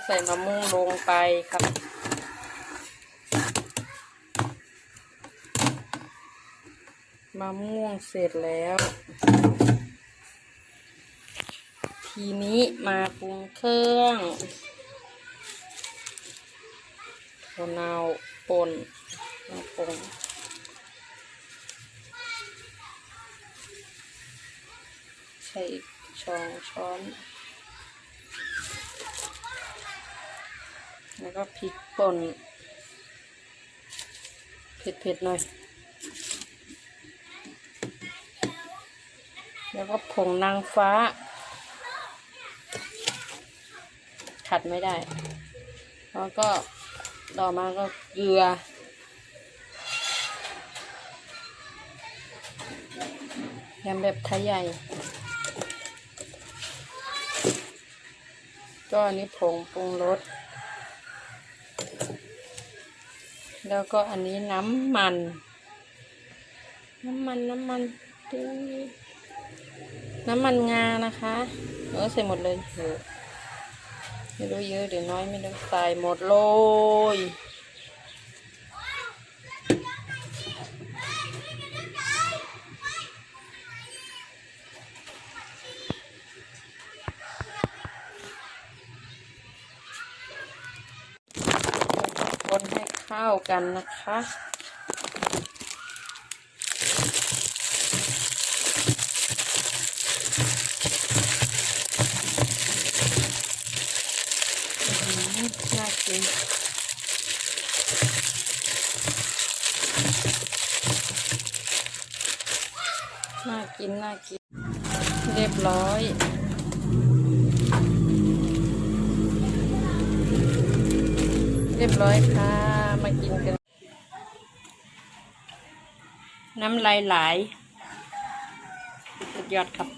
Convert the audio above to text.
ก็ใส่มะม่วงลงไปครับ มะม่วงเสร็จแล้ว ทีนี้มาปรุงเครื่องถั่วเนาป่นมาปรุงใส่ช้อนช้อน แล้วก็พริกป่นเผ็ดๆหน่อย แล้วก็ผงนางฟ้า ขัดไม่ได้ แล้วก็ต่อมาก็เกลือ ยำแบบไทยใหญ่ ก็อันนี้ผงปรุงรส แล้วก็อันนี้น้ำมัน น้ำมันน้ำมันน้ำมันงานะคะเออใส่หมดเลยเออไม่รู้เยอะหรือน้อยไม่รู้ใส่หมดเลยคนให้เข้ากันนะคะ น่ากินน่ากิน น่ากิน เรียบร้อยเรียบร้อยค่ะ มากินกัน น้ำลายไหลสุดยอดครับ